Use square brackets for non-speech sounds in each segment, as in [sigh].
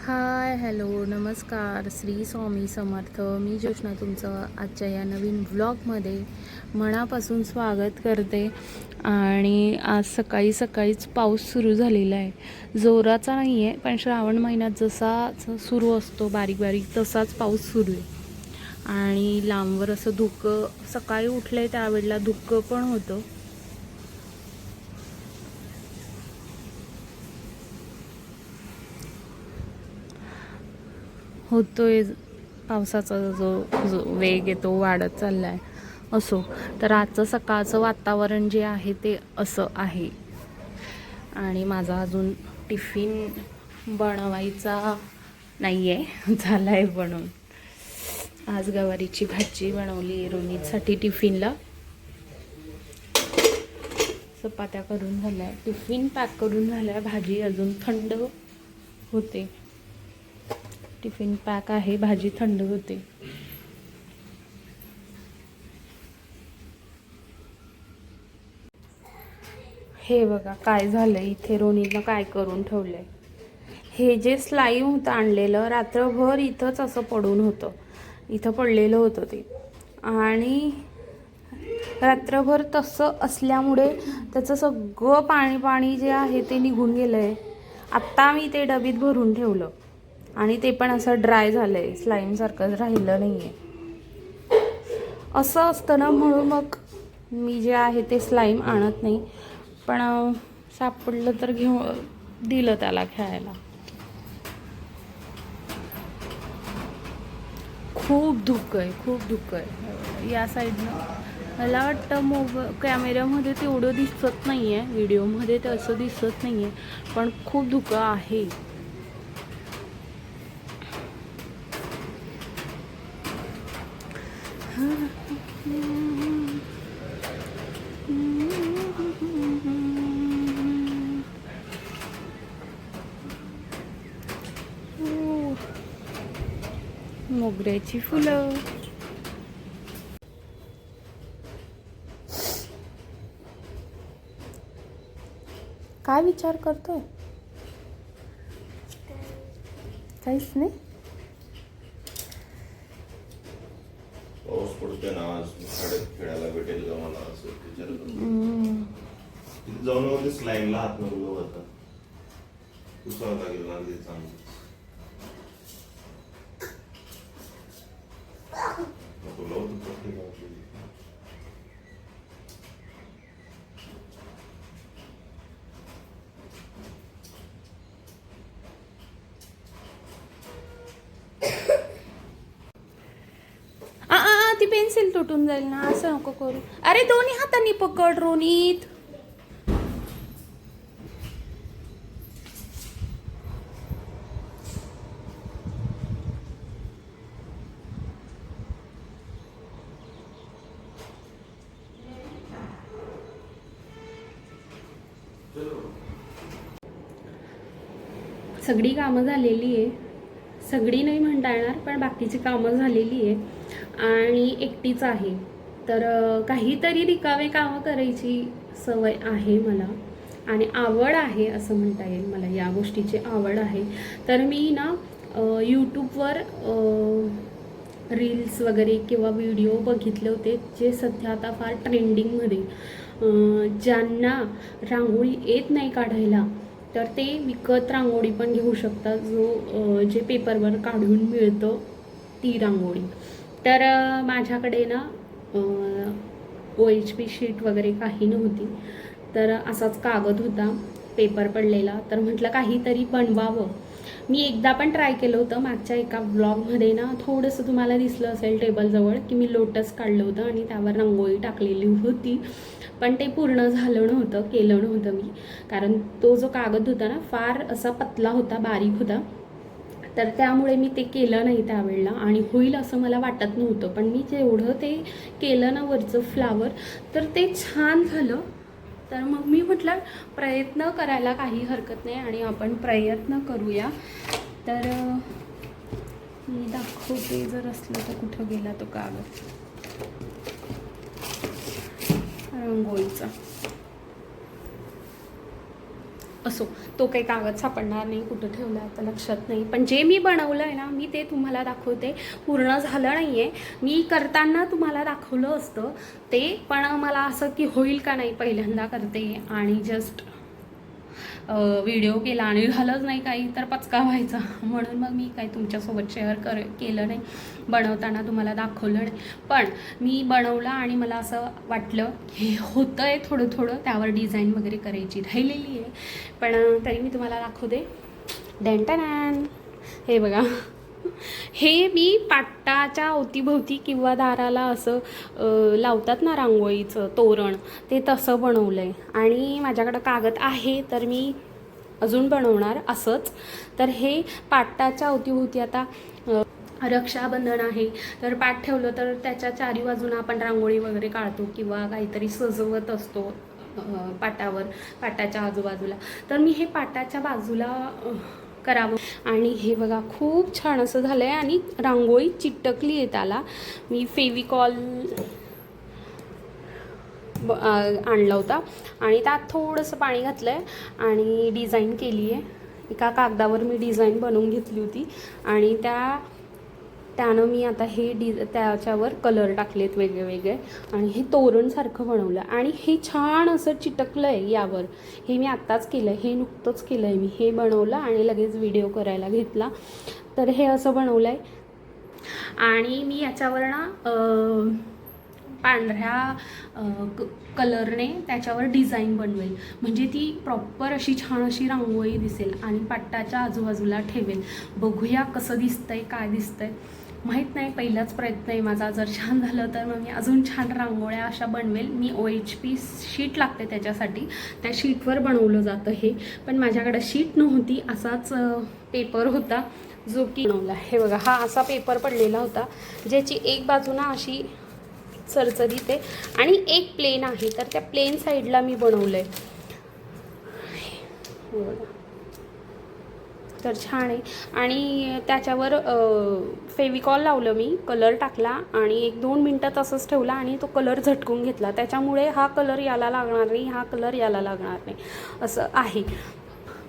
Hi hello नमस्कार. श्री स्वामी समर्थ. मी जोशना तुमचं आजच्या या नवीन व्लॉगमध्ये मनापासून स्वागत करते. आणि आज सकाळी सकाळीच पाऊस सुरू झालेला आहे. जोराचा नाही आहे पण श्रावण महिन्यात जसा सुरू असतो बारीक बारीक तसाच पाऊस सुरू आहे. आणि लांबवर असं धुकं सकाळी उठले त्यावेळेला धुकं पण होतं. होतोय पावसाचा जो जो वेग आहे तो वाढत चालला आहे असो. तर आजचं सकाळचं वातावरण जे आहे ते असं आहे. आणि माझा अजून टिफिन बनवायचा नाही आहे [laughs] झाला आहे बनवून. आज गवारीची भाजी बनवली रोनीसाठी टिफिनला. चपात्या करून झाल्या. टिफिन पॅक करून झाल्या. भाजी अजून थंड होते. टिफिन पॅक आहे भाजी थंड होते. हे बघा काय झालंय इथे रोनीनं काय करून ठेवलंय. हे जे स्लाईम होतं आणलेलं रात्रभर इथंच असं पडून होतं. इथं पडलेलं होतं ते. आणि रात्रभर तसं असल्यामुळे त्याचं सगळं पाणी पाणी जे आहे ते निघून गेलं आहे आत्ता मी ते डबीत भरून ठेवलं. आणि ते पण असं ड्राय झालं आहे स्लाईमसारखं राहिलं नाही आहे असं असतं ना म्हणून मग मी जे आहे ते स्लाईम आणत नाही. पण सापडलं तर घेऊ दिलं त्याला खेळायला. खूप धुकं आहे खूप धुकं आहे. या साईडनं मला वाटतं मोब कॅमेऱ्यामध्ये तेवढं दिसत नाही आहे व्हिडिओमध्ये तसं असं दिसत नाही आहे पण खूप धुकं आहे ओ, मोगऱ्याची फुलं. काय विचार करतोय काहीच नाही. पाऊस पडतोय ना आज. शाळेत खेळायला भेटेल का मला असं विचार करतो जाऊन हात होता पुसावं लागेल ना ते चांगलं. जाईल ना असं नको करू. अरे दोन्ही हातांनी पकड रोनीत. सगळी कामं झालेली आहे. सगळी नाही म्हणता येणार पण बाकीची कामं झालेली आहे. आणि एकटीच आहे. तर काहीतरी रिकावे कामं करायची सवय आहे मला आणि आवड आहे असं म्हणता येईल मला या गोष्टीची आवड आहे. तर मी ना यूट्यूबवर रील्स वगैरे किंवा व्हिडिओ बघितले होते जे सध्या आता फार ट्रेंडिंगमध्ये ज्यांना रांगोळी येत नाही काढायला तर ते विकत रांगोळी पण घेऊ शकतात. जो जे पेपरवर काढून मिळतं ती रांगोळी. तर माझ्याकडे ना ओ एच पी शीट वगैरे काही नव्हती. तर असाच कागद होता पेपर पडलेला. तर म्हटलं काहीतरी बनवावं. मी एकदा पण ट्राय केलं होतं. मागच्या एका ब्लॉगमध्ये ना थोडंसं तुम्हाला दिसलं असेल टेबलजवळ की मी लोटस काढलं होतं आणि त्यावर रांगोळी टाकलेली होती. पण ते पूर्ण झालं नव्हतं केलं नव्हतं मी. कारण तो जो कागद होता ना फार असा पतला होता बारीक होता. तर त्यामुळे मी ते केलं नाही त्यावेळेला आणि होईल असं मला वाटत नव्हतं. पण मी जेवढं ते केलं ना वरचं फ्लावर तर ते छान झालं. तर मग मी म्हटलं प्रयत्न करायला काही हरकत नाही आणि आपण प्रयत्न करूया. तर मी दाखवते जर असलं तर कुठं गेला तो कागद. रंगोळीचा. असो. तो काही कागद सापडणार नाही कुठं ठेवला आहे आता लक्षात नाही. पण जे मी बनवलं आहे ना मी ते तुम्हाला दाखवते. पूर्ण झालं नाही आहे मी करताना तुम्हाला दाखवलं असतं. ते पण मला असं की होईल का नाही पहिल्यांदा करते. आणि जस्ट व्हिडिओ केला आणि झालंच नाही काही तर पचका व्हायचा. म्हणून मग मी काही तुमच्यासोबत शेअर कर केलं नाही. बनवताना तुम्हाला दाखवलं नाही. पण मी बनवलं आणि मला असं वाटलं हे होतं आहे थोडं थोडं त्यावर डिझाईन वगैरे करायची राहिलेली आहे. पण तरी मी तुम्हाला दाखवते. डेंटन हे बघा. हे मी पाटाच्या अवतीभोवती किंवा दाराला असं लावतात ना रांगोळीचं तोरण ते तसं बनवलं आहे आणि माझ्याकडं कागद आहे तर मी अजून बनवणार असंच. तर हे पाटाच्या अवतीभोवती आता रक्षाबंधन आहे. तर पाट ठेवलं तर त्याच्या चारी बाजूनं आपण रांगोळी वगैरे काढतो किंवा काहीतरी सजवत असतो पाटावर पाटाच्या आजूबाजूला. तर मी हे पाटाच्या बाजूला करावं. आणि हे बघा खूप छान असं झालं आहे आणि रांगोळी चिटकली आहे त्याला. मी फेविकॉल आणला होता. आणि त्यात थोडंसं पाणी घातलं आहे आणि डिझाईन केली आहे एका कागदावर मी डिझाईन बनवून घेतली होती. आणि त्या त्यानं मी आता हे डि त्याच्यावर कलर टाकलेत वेगळे वेगळे आणि हे तोरणसारखं बनवलं. आणि हे छान असं चिटकलं आहे यावर. हे मी आत्ताच केलं आहे हे नुकतंच केलं आहे मी. हे बनवलं आणि लगेच व्हिडिओ करायला घेतला. तर हे असं बनवलं आहे आणि मी याच्यावर ना पांढऱ्या क- कलरने त्याच्यावर डिझाईन बनवेल. म्हणजे ती प्रॉपर अशी छान अशी रांगोळी दिसेल आणि पाटाच्या आजूबाजूला ठेवेल. बघूया कसं दिसतंय काय दिसतंय. माहीत नाही पहिलाच प्रयत्न आहे माझा. जर छान झालं तर मग मी अजून छान रांगोळ्या अशा बनवेल. मी ओ एच पी शीट लागते त्याच्यासाठी. त्या शीटवर बनवलं जातं हे. पण माझ्याकडं शीट नव्हती. असाच पेपर होता जो की बनवला. हे बघा हा असा पेपर पडलेला होता ज्याची एक बाजूना अशी चरचरीत आहे आणि एक प्लेन आहे. तर त्या प्लेन साईडला मी बनवलं आहे तर छान आहे. आणि त्याच्यावर फेविकॉल लावलं मी कलर टाकला आणि एक दोन मिनटं तसंच ठेवला आणि तो कलर झटकून घेतला. त्याच्यामुळे हा कलर याला लागणार नाही हा कलर याला लागणार नाही असं आहे.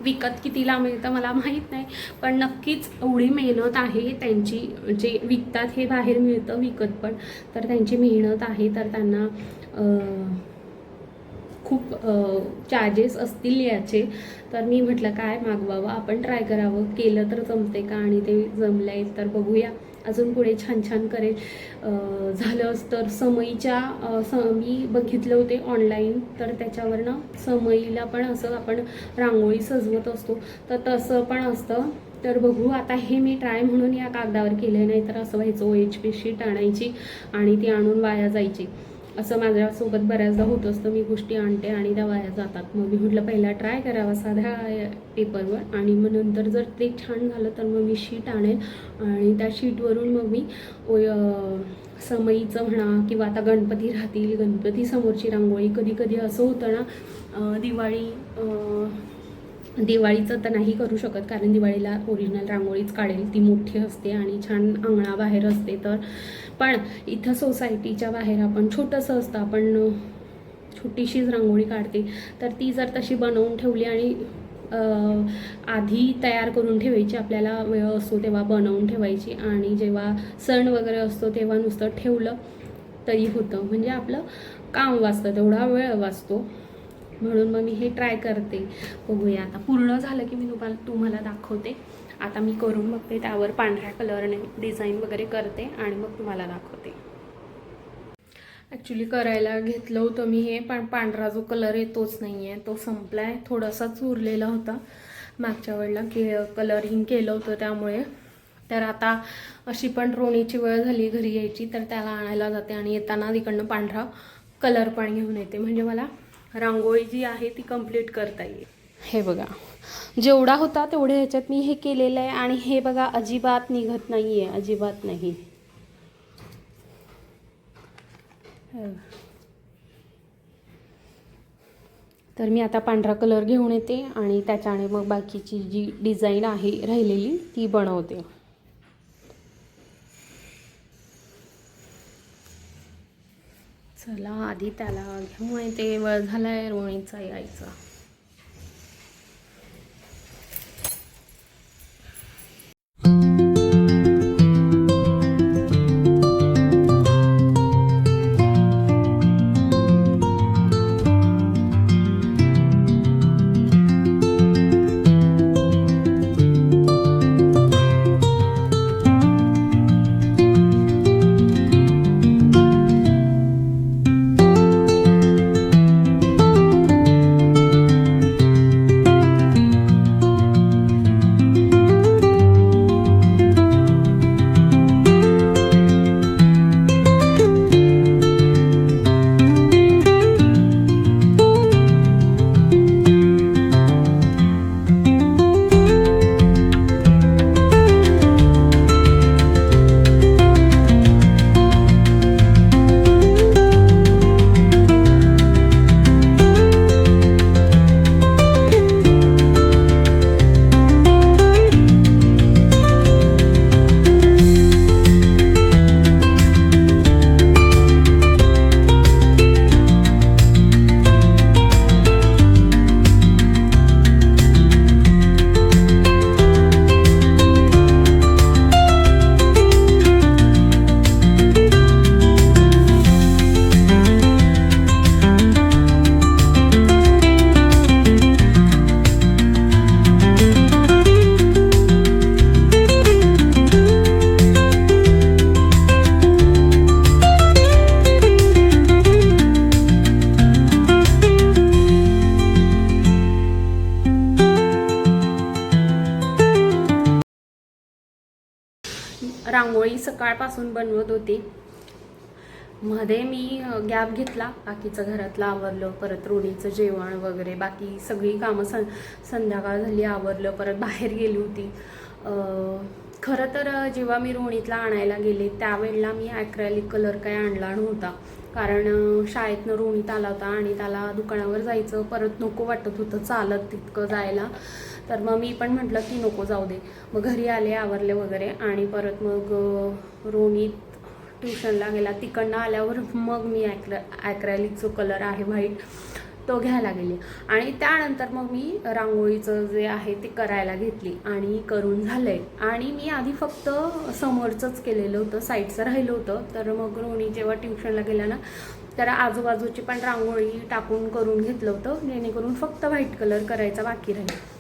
विकत कितीला मिळतं मला माहीत नाही पण नक्कीच एवढी मेहनत आहे त्यांची जे विकतात हे बाहेर मिळतं विकत पण. तर त्यांची मेहनत आहे तर त्यांना खूप चार्जेस असतील याचे. तर मी म्हटलं काय मागवावं आपण ट्राय करावं. केलं तर जमते का आणि ते जमलं आहे तर बघूया. अजून पुढे छान छान करेल. झालं तर समईच्या स मी बघितलं होते ऑनलाईन तर त्याच्यावरनं समईला पण असं आपण रांगोळी सजवत असतो. तर तसं पण असतं. तर बघू आता हे मी ट्राय म्हणून या कागदावर केलं नाही तर असं व्हायचं ओ एच पी शीट आणायची आणि ती आणून वाया जायची. असं माझ्यासोबत बऱ्याचदा होत असतं. मी गोष्टी आणते आणि त्या वाया जातात. मग मी म्हटलं पहिला ट्राय करावा साध्या पेपरवर आणि मग नंतर जर ते छान झालं तर मग मी शीट आणेल आणि त्या शीटवरून मग मी समईचं म्हणा किंवा आता गणपती राहतील गणपती समोरची रांगोळी. कधी कधी असं होतं ना दिवाळी दिवाळीचं तर नाही करू शकत. कारण दिवाळीला ओरिजिनल रांगोळीच काढेल. ती मोठी असते आणि छान अंगणाबाहेर असते तर. पण इथं सोसायटीच्या बाहेर आपण छोटंसं असतं आपण छोटीशीच रांगोळी काढते. तर ती जर तशी बनवून ठेवली आणि आधी तयार करून ठेवायची आपल्याला वेळ असतो तेव्हा बनवून ठेवायची आणि जेव्हा सण वगैरे असतो तेव्हा नुसतं ठेवलं तरी होतं. म्हणजे आपलं काम वाचतं तेवढा वेळ वाचतो. म्हणून मग मी हे ट्राय करते. बघूया आता. पूर्ण झालं की मी तुम्हाला तुम्हाला दाखवते. आता मी करून बघते त्यावर पांढऱ्या कलरने डिझाईन वगैरे करते आणि मग तुम्हाला दाखवते. ॲक्च्युली करायला घेतलं होतं मी हे पण पांढरा जो कलर आहे तोच नाही आहे तो संपला आहे थोडासाच उरलेला होता. मागच्या वेळेला के कलरिंग केलं होतं त्यामुळे. तर आता अशी पण रोणीची वेळ झाली घरी यायची तर त्याला आणायला जाते आणि येताना तिकडनं पांढरा कलर पण घेऊन येते. म्हणजे मला रांगोळी जी आहे ती कंप्लीट करता येईल. हे बघा. जेवढा होता तेवढ्या ह्याच्यात मी हे केलेलं आहे आणि हे बघा अजिबात निघत नाही आहे अजिबात नाही. तर मी आता पांढरा कलर घेऊन येते आणि त्याच्याने मग बाकीची जी डिझाईन आहे राहिलेली ती बनवते. चला आधी त्याला घेऊन येते. वेळ झालाय रोणीचा यायचा. सकाळपासून बनवत होते. मध्ये मी गॅप घेतला. बाकीचं घरातलं आवरलं. परत रोडीचं जेवण वगैरे. बाकी सगळी कामं सं संध्याकाळ झाली आवरलं. परत बाहेर गेली होती. खरं तर जेव्हा मी रोणीतला आणायला गेले त्यावेळेला मी ॲक्रेलिक कलर काही आणला नव्हता. कारण शाळेतनं रोणीत आला होता आणि त्याला दुकानावर जायचं परत नको वाटत होतं. चालत तितकं जायला. तर मग मी पण म्हटलं की नको जाऊ दे. मग घरी आले आवरले वगैरे आणि परत मग रोणीत ट्युशनला गेला. तिकडनं आल्यावर मग मी ॲक्र ॲक्रॅलिक जो कलर आहे व्हाईट तो घ्यायला गेले. आणि त्यानंतर मग मी रांगोळीचं जे आहे ते करायला घेतली आणि करून झालं. आहे आणि मी आधी फक्त समोरचंच केलेलं होतं साईडचं राहिलं होतं. तर मग रोणी जेव्हा ट्युशनला गेला ना तर आजूबाजूची पण रांगोळी टाकून करून घेतलं होतं. जेणेकरून फक्त व्हाईट कलर करायचा बाकी राहील.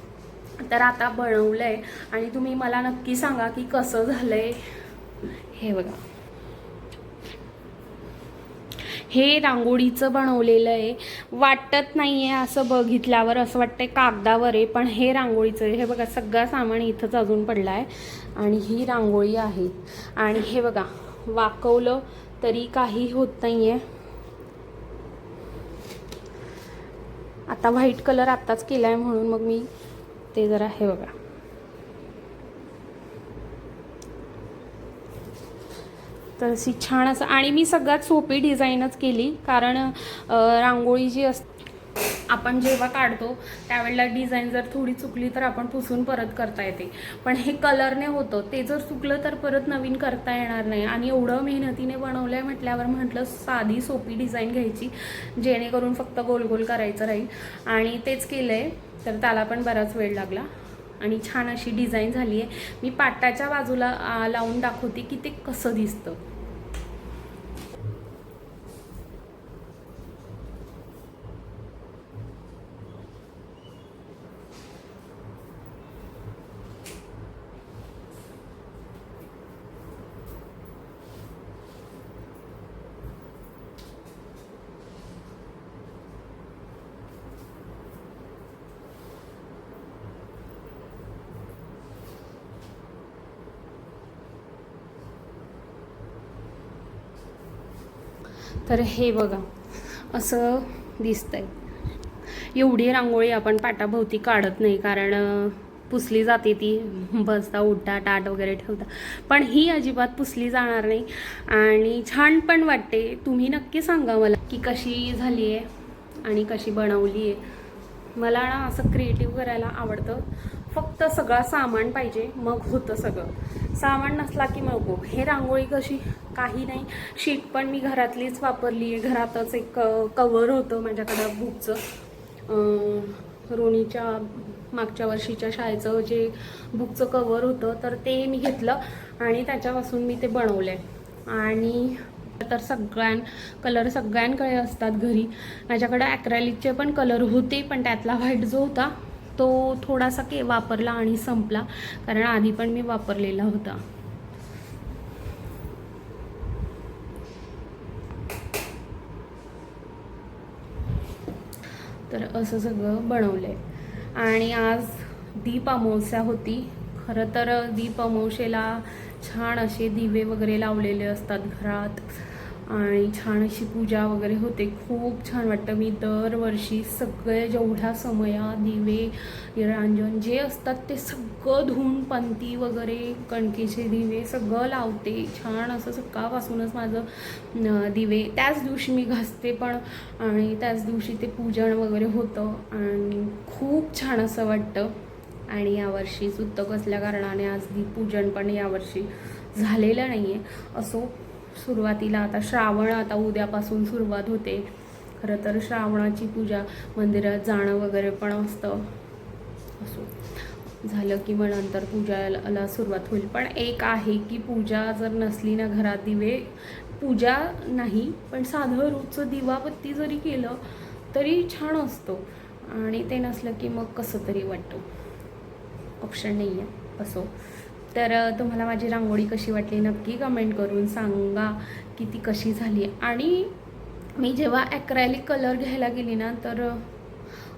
तर आता बनवलं आहे आणि तुम्ही मला नक्की सांगा की कसं झालं आहे हे बघा. हे रांगोळीचं बनवलेलं आहे. वाटत नाही आहे असं बघितल्यावर असं वाटतंय कागदावर आहे पण हे रांगोळीचं आहे. हे बघा सगळं सामान इथंच अजून पडलं आहे आणि ही रांगोळी आहे. आणि हे बघा वाकवलं तरी काही होत नाही आहे आता व्हाईट कलर आत्ताच केला आहे म्हणून मग मी ते जरा हे बघा. तर अशी छान असं आणि मी सगळ्यात सोपी डिझाईनच केली कारण रांगोळी जी असते आपण जेव्हा काढतो त्यावेळेला डिझाईन जर थोडी चुकली तर आपण पुसून परत करता येते. पण हे कलरने होतं ते जर चुकलं तर परत नवीन करता येणार नाही. आणि एवढं मेहनतीने बनवलं आहे म्हटल्यावर म्हटलं साधी सोपी डिझाईन घ्यायची जेणेकरून फक्त गोल गोल करायचं राहील. आणि तेच केलं आहे तर त्याला पण बराच वेळ लागला. आणि छान अशी डिझाईन झाली आहे मी पाटाच्या बाजूला लावून दाखवते की ते कसं दिसतं. तर हे बघा असं दिसतंय. एवढी रांगोळी आपण पाटाभोवती काढत नाही कारण पुसली जाते ती बसता उठता टाट वगैरे ठेवता. पण ही अजिबात पुसली जाणार नाही. आणि छान पण वाटते. तुम्ही नक्की सांगा मला की कशी झाली आहे आणि कशी बनवली आहे मला ना असं क्रिएटिव्ह करायला आवडतं. फक्त सगळं सामान पाहिजे मग होतं सगळं. सामान नसला की मग हे रांगोळी कशी? काही नाही. शीट पण मी घरातलीच वापरली आहे. घरातच एक कवर होतं माझ्याकडं बुकचं. रोणीच्या मागच्या वर्षीच्या शाळेचं जे बुकचं कवर होतं तर ते मी घेतलं आणि त्याच्यापासून मी ते बनवलं आहे आणि तर सगळ्यां कलर सगळ्यांकडे असतात घरी. माझ्याकडं ॲक्रॅलिकचे पण कलर होते पण त्यातला व्हाईट जो होता तो थोडासा के वापरला आणि संपला कारण आधी पण मी वापरलेला होता. तर असं सगळं बनवलं आहे आणि आज दीप अमावस्या होती. खरं तर दीप अमावशेला छान असे दिवे वगैरे लावलेले असतात घरात. आणि छान अशी पूजा वगैरे होते. खूप छान वाटतं. मी दरवर्षी सगळे जेवढ्या समया दिवे रांजण जे असतात ते सगळं धुवून पंती वगैरे कणकेचे दिवे सगळं लावते. छान असं सकाळपासूनच माझं दिवे. त्याच दिवशी मी घासते पण आणि त्याच दिवशी ते पूजन वगैरे होतं. आणि खूप छान असं वाटतं. आणि यावर्षी सुतक असल्या कारणाने आज पूजन पण यावर्षी झालेलं नाही आहे असो सुरुवातीला आता श्रावण आता उद्यापासून सुरुवात होते. खरं तर श्रावणाची पूजा मंदिरात जाणं वगैरे पण असतं. असो. झालं की मग नंतर पूजाला सुरुवात होईल. पण एक आहे की पूजा जर नसली ना घरात दिवे पूजा नाही पण साधं रोजचं दिवाबत्ती जरी केलं तरी छान असतो. आणि ते नसलं की मग कसं तरी वाटतं. ऑप्शन नाही आहे असो. तर तुम्हाला माझी रांगोळी कशी वाटली नक्की कमेंट करून सांगा की ती कशी झाली. आणि मी जेव्हा ॲक्रॅलिक कलर घ्यायला गेली ना तर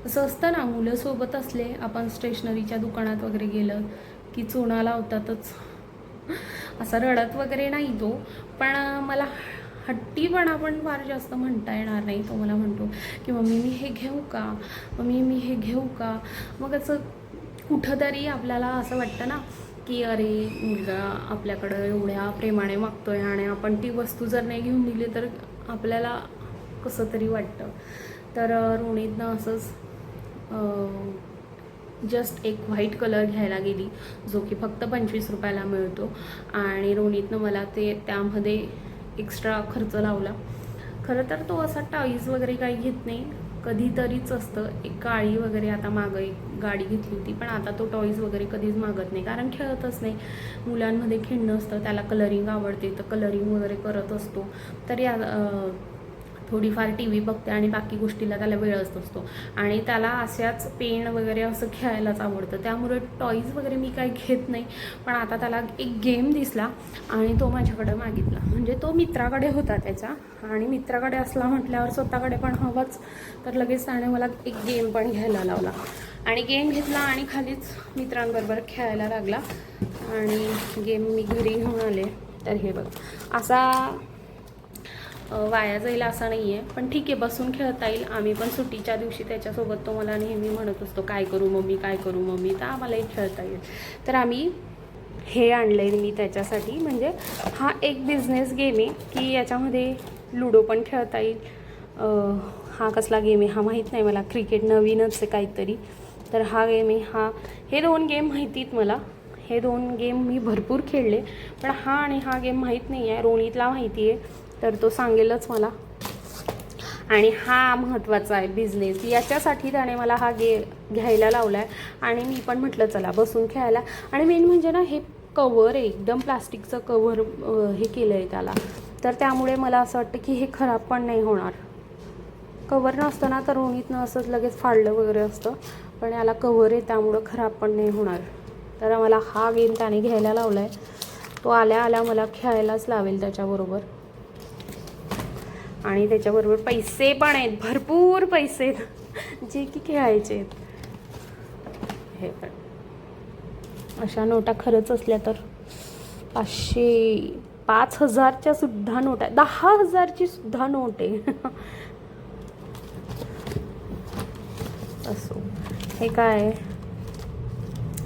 असं असतं ना मुलं सोबत असले आपण स्टेशनरीच्या दुकानात वगैरे गेलं की चुना लावतातच. असा रडत वगैरे नाही तो पण मला हट्टीपणा पण फार जास्त म्हणता येणार नाही तो मला म्हणतो की मम्मी मी हे घेऊ का? मम्मी मी हे घेऊ का? मग असं कुठंतरी आपल्याला असं वाटतं ना की अरे मुलगा आपल्याकडं एवढ्या प्रेमाने मागतोय आणि आपण ती वस्तू जर नाही घेऊन दिली तर आपल्याला कसं तरी वाटतं. तर अं, रोणीतनं असंच जस्ट एक व्हाईट कलर घ्यायला गेली जो की फक्त पंचवीस रुपयाला मिळतो. आणि रोणीतनं मला ते त्यामध्ये एक्स्ट्रा खर्च लावला. खरं तर तो असा टॉईज वगैरे काही घेत नाही. कधीतरीच असतं. एक काळी वगैरे आता मागं एक गाडी घेतली होती पण आता तो टॉईज वगैरे कधीच मागत नाही. कारण खेळतच नाही. मुलांमध्ये खेळणं असतं त्याला कलरिंग आवडते तर कलरिंग वगैरे करत असतो. तर या थोडीफार टी व्ही बघते आणि बाकी गोष्टीला त्याला वेळच नसतो आणि त्याला अशाच पेन वगैरे असं खेळायलाच आवडतं. त्यामुळे टॉईज वगैरे मी काही घेत नाही. पण आता त्याला एक गेम दिसला आणि तो माझ्याकडे मागितला. म्हणजे तो मित्राकडे होता त्याचा. आणि मित्राकडे असला म्हटल्यावर स्वतःकडे पण हवाच. तर लगेच त्याने मला एक गेम पण घ्यायला लावला. आणि गेम घेतला आणि खालीच मित्रांबरोबर खेळायला लागला. आणि गेम मी घरी घेऊन आले. तर हे बघ. असा वाया जाईल असा नाही आहे पण ठीक आहे बसून खेळता येईल. आम्ही पण सुट्टीच्या दिवशी त्याच्यासोबत तो मला नेहमी म्हणत असतो काय करू मम्मी काय करू मम्मी? तर आम्हालाही खेळता येईल. तर आम्ही हे आणलं आहे मी त्याच्यासाठी. म्हणजे हा एक बिझनेस गेम आहे की याच्यामध्ये लुडो पण खेळता येईल. हा कसला गेम आहे हा माहीत नाही मला. क्रिकेट नवीनच आहे काहीतरी. तर हा गेम आहे हा हे दोन गेम माहितीत मला. हे दोन गेम मी भरपूर खेळले. पण हा आणि हा गेम माहीत नाही आहे रोणीतला माहिती आहे. तर तो सांगेलच मला. आणि हा महत्त्वाचा आहे बिझनेस याच्यासाठी त्याने मला हा गे घ्यायला लावला आहे आणि मी पण म्हटलं चला बसून खेळायला. आणि मेन म्हणजे ना हे कवर आहे. एकदम प्लास्टिकचं कवर हे केलं आहे त्याला. तर त्यामुळे मला असं वाटतं की हे खराब पण नाही होणार. कवर नसतं ना तर रोणीतनं असंच लगेच फाडलं वगैरे असतं. पण याला कवर आहे त्यामुळं खराब पण नाही होणार. तर मला हा गेम त्याने घ्यायला लावला आहे तो आल्या आल्या मला खेळायलाच लावेल त्याच्याबरोबर. आणि त्याच्याबरोबर पैसे पण आहेत भरपूर पैसे आहेत. जे की खेळायचे आहेत. हे पण. अशा नोटा खरंच असल्या तर पाचशे पाच हजारच्या सुद्धा नोट आहे दहा हजारची सुद्धा नोट आहे. असो. हे काय?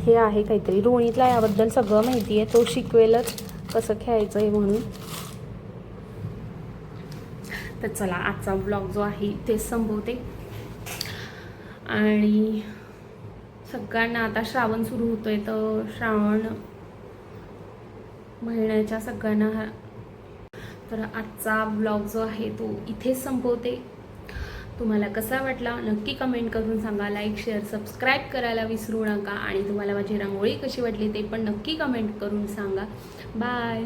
हे आहे काहीतरी. रोणीतला याबद्दल सगळं माहिती आहे. तो शिकवेलच कसं खेळायचं आहे म्हणून. तर चला आजचा ब्लॉग जो आहे तेच संपवते. आणि सगळ्यांना आता श्रावण सुरू होतो आहे तर श्रावण महिन्याच्या सगळ्यांना तर आजचा ब्लॉग जो आहे तो इथेच संपवते. तुम्हाला कसा वाटला नक्की कमेंट करून सांगा. लाईक शेअर सबस्क्राईब करायला विसरू नका. आणि तुम्हाला माझी रांगोळी कशी वाटली ते पण नक्की कमेंट करून सांगा. बाय